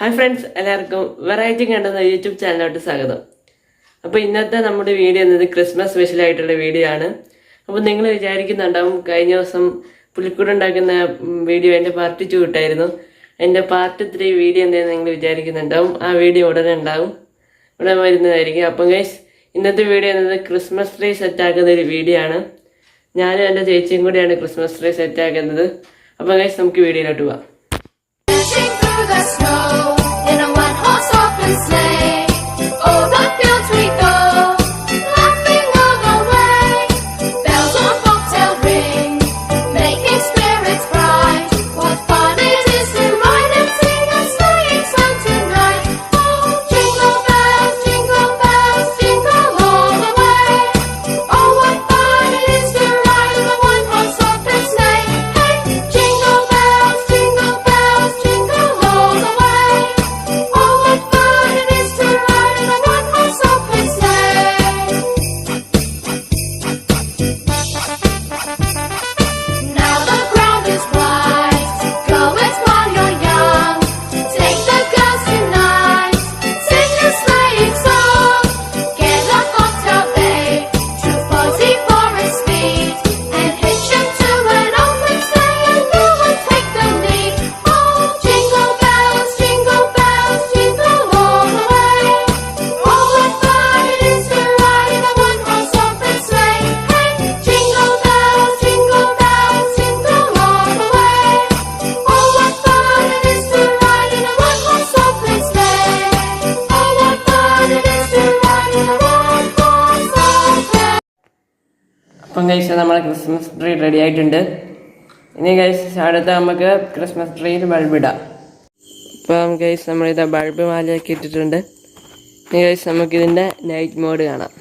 Hi friends എല്ലാവർക്കും variety കണ്ടെന്ന YouTube ചാനലിലോട്ട് സ്വാഗതം. അപ്പോൾ ഇന്നത്തെ നമ്മുടെ വീഡിയോ എന്നത് ക്രിസ്മസ് സ്പെഷ്യലായിട്ടുള്ള വീഡിയോ ആണ്. അപ്പോൾ നിങ്ങൾ വിചാരിക്കുന്നുണ്ടാവും കഴിഞ്ഞ ദിവസം പുലിക്കൂടുണ്ടാക്കുന്ന വീഡിയോ എന്റെ പാർട്ട് ടു ഇട്ടായിരുന്നു. എന്റെ പാർട്ട് ത്രീ വീഡിയോ എന്തെന്ന് നിങ്ങൾ വിചാരിക്കുന്നുണ്ടാവും. ആ വീഡിയോ ഉടനെ ഉണ്ടാവും. ഉടൻ വരുന്നതായിരിക്കും. അപ്പം ഗൈസ് ഇന്നത്തെ വീഡിയോ എന്നത് ക്രിസ്മസ് ട്രീ സെറ്റാക്കുന്ന ഒരു വീഡിയോ ആണ്. ഞാനും എന്റെ ചേച്ചിയും കൂടിയാണ് ക്രിസ്മസ് ട്രീ സെറ്റാക്കുന്നത് അപ്പം ഗൈസ് നമുക്ക് വീഡിയോയിലോട്ട് പോവാം. അപ്പം കഴിച്ച് നമ്മുടെ ക്രിസ്മസ് ട്രീ റെഡി ആയിട്ടുണ്ട്. ഇനി കഴിച്ച് അടുത്ത നമുക്ക് ക്രിസ്മസ് ട്രീയിൽ ബൾബ് ഇടാം. ഇപ്പം കഴിച്ച് നമ്മളിത് ബൾബ് മാലയാക്കി ഇട്ടിട്ടുണ്ട്. ഇനി കഴിച്ച് നമുക്കിതിന്റെ നൈറ്റ് മോഡ് കാണാം.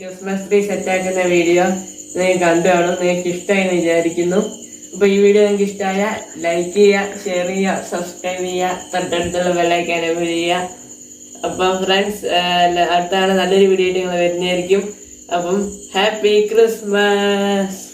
ക്രിസ്മസ് ട്രീ സെറ്റാക്കുന്ന വീഡിയോ നിങ്ങൾ കണ്ടു കാണും. നിങ്ങൾക്ക് ഇഷ്ടമായി എന്ന് വിചാരിക്കുന്നു. അപ്പോൾ ഈ വീഡിയോ നിങ്ങൾക്ക് ഇഷ്ടമായ ലൈക്ക് ചെയ്യുക ഷെയർ ചെയ്യുക സബ്സ്ക്രൈബ് ചെയ്യുക തൊട്ടടുത്തുള്ള ബെല്ലൈക്കൻ എബിൾ ചെയ്യുക അപ്പം ഫ്രണ്ട്സ് അടുത്താണ് നല്ലൊരു വീഡിയോ ആയിട്ട് നിങ്ങൾ വരുന്നതായിരിക്കും. അപ്പം ഹാപ്പി ക്രിസ്മസ്